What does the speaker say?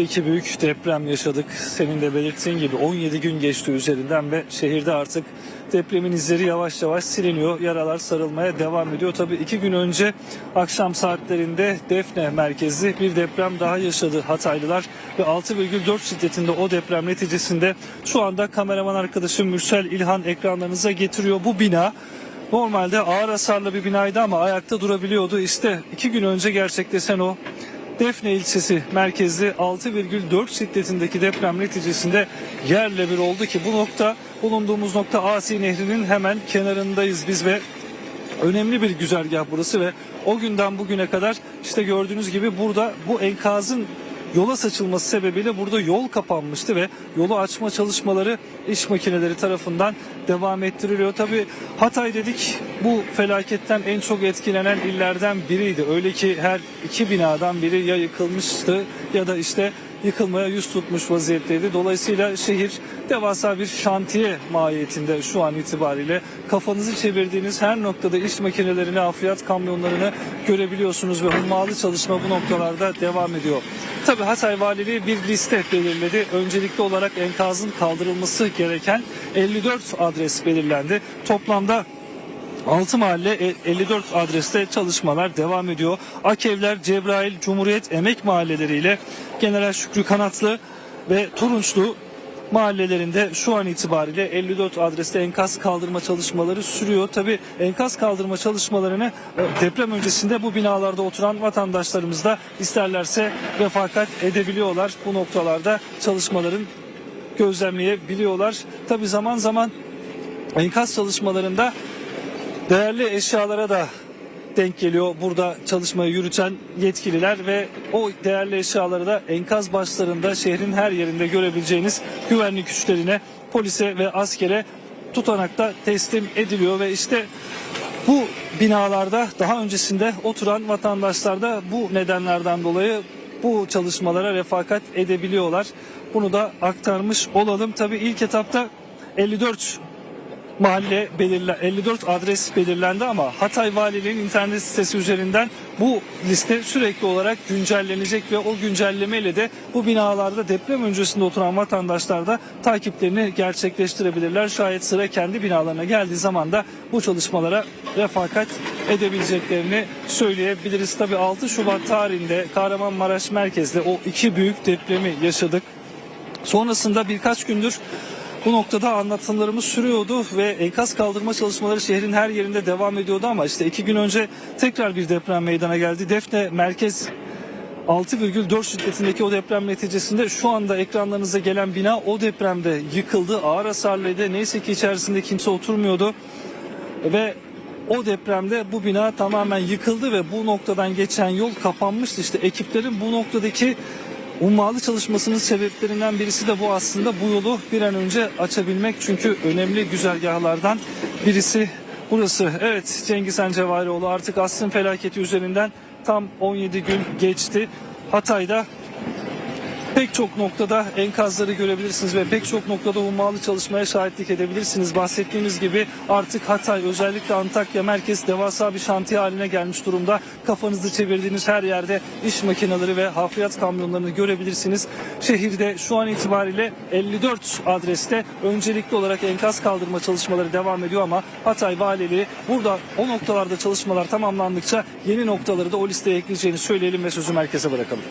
İki büyük deprem yaşadık. Senin de belirttiğin gibi 17 gün geçti üzerinden ve şehirde artık depremin izleri yavaş yavaş siliniyor. Yaralar sarılmaya devam ediyor. Tabii iki gün önce akşam saatlerinde Defne merkezli bir deprem daha yaşadı Hataylılar ve 6,4 şiddetinde o deprem neticesinde şu anda kameraman arkadaşım Mürsel İlhan ekranlarınıza getiriyor. Bu bina normalde ağır hasarlı bir binaydı ama ayakta durabiliyordu. İşte iki gün önce gerçekleşen o Defne ilçesi merkezli 6,4 şiddetindeki deprem neticesinde yerle bir oldu ki bu nokta bulunduğumuz nokta Asi Nehri'nin hemen kenarındayız biz ve önemli bir güzergah burası ve o günden bugüne kadar işte gördüğünüz gibi burada bu enkazın yola saçılması sebebiyle burada yol kapanmıştı ve yolu açma çalışmaları iş makineleri tarafından devam ettiriliyor. Tabi Hatay dedik bu felaketten en çok etkilenen illerden biriydi. Öyle ki her iki binadan biri ya yıkılmıştı ya da işte yıkılmaya yüz tutmuş vaziyetteydi. Dolayısıyla şehir devasa bir şantiye mahiyetinde şu an itibariyle. Kafanızı çevirdiğiniz her noktada iş makinelerini, afiyat kamyonlarını görebiliyorsunuz ve hummalı çalışma bu noktalarda devam ediyor. Tabii Hatay Valiliği bir liste belirledi. Öncelikli olarak enkazın kaldırılması gereken 54 adres belirlendi. Toplamda 6 mahalle e, 54 adreste çalışmalar devam ediyor. Akevler, Cebrail, Cumhuriyet, Emek mahalleleriyle General Şükrü Kanatlı ve Turunçlu mahallelerinde şu an itibariyle 54 adreste enkaz kaldırma çalışmaları sürüyor. Tabi enkaz kaldırma çalışmalarını e, deprem öncesinde bu binalarda oturan vatandaşlarımız da isterlerse refakat edebiliyorlar. Bu noktalarda çalışmaların gözlemleyebiliyorlar. Tabi zaman zaman enkaz çalışmalarında değerli eşyalara da denk geliyor burada çalışmayı yürüten yetkililer ve o değerli eşyaları da enkaz başlarında şehrin her yerinde görebileceğiniz güvenlik güçlerine, polise ve askere tutanakta teslim ediliyor ve işte bu binalarda daha öncesinde oturan vatandaşlar da bu nedenlerden dolayı bu çalışmalara refakat edebiliyorlar. Bunu da aktarmış olalım. Tabii ilk etapta 54 mahalle belirle 54 adres belirlendi ama Hatay Valiliği'nin internet sitesi üzerinden bu liste sürekli olarak güncellenecek ve o güncellemeyle de bu binalarda deprem öncesinde oturan vatandaşlar da takiplerini gerçekleştirebilirler. Şayet sıra kendi binalarına geldiği zaman da bu çalışmalara refakat edebileceklerini söyleyebiliriz. Tabii 6 Şubat tarihinde Kahramanmaraş merkezde o iki büyük depremi yaşadık. Sonrasında birkaç gündür bu noktada anlatımlarımız sürüyordu ve enkaz kaldırma çalışmaları şehrin her yerinde devam ediyordu ama işte iki gün önce tekrar bir deprem meydana geldi. Defne merkez 6,4 şiddetindeki o deprem neticesinde şu anda ekranlarınıza gelen bina o depremde yıkıldı. Ağır hasarlıydı. Neyse ki içerisinde kimse oturmuyordu. Ve o depremde bu bina tamamen yıkıldı ve bu noktadan geçen yol kapanmıştı. İşte ekiplerin bu noktadaki ummalı çalışmasının sebeplerinden birisi de bu aslında bu yolu bir an önce açabilmek. Çünkü önemli güzergahlardan birisi burası. Evet Cengiz Han Cevarioğlu artık asrın felaketi üzerinden tam 17 gün geçti. Hatay'da pek çok noktada enkazları görebilirsiniz ve pek çok noktada hummalı çalışmaya şahitlik edebilirsiniz. Bahsettiğimiz gibi artık Hatay özellikle Antakya merkez devasa bir şantiye haline gelmiş durumda. Kafanızı çevirdiğiniz her yerde iş makineleri ve hafriyat kamyonlarını görebilirsiniz. Şehirde şu an itibariyle 54 adreste öncelikli olarak enkaz kaldırma çalışmaları devam ediyor ama Hatay Valiliği burada o noktalarda çalışmalar tamamlandıkça yeni noktaları da o listeye ekleyeceğini söyleyelim ve sözü merkeze bırakalım.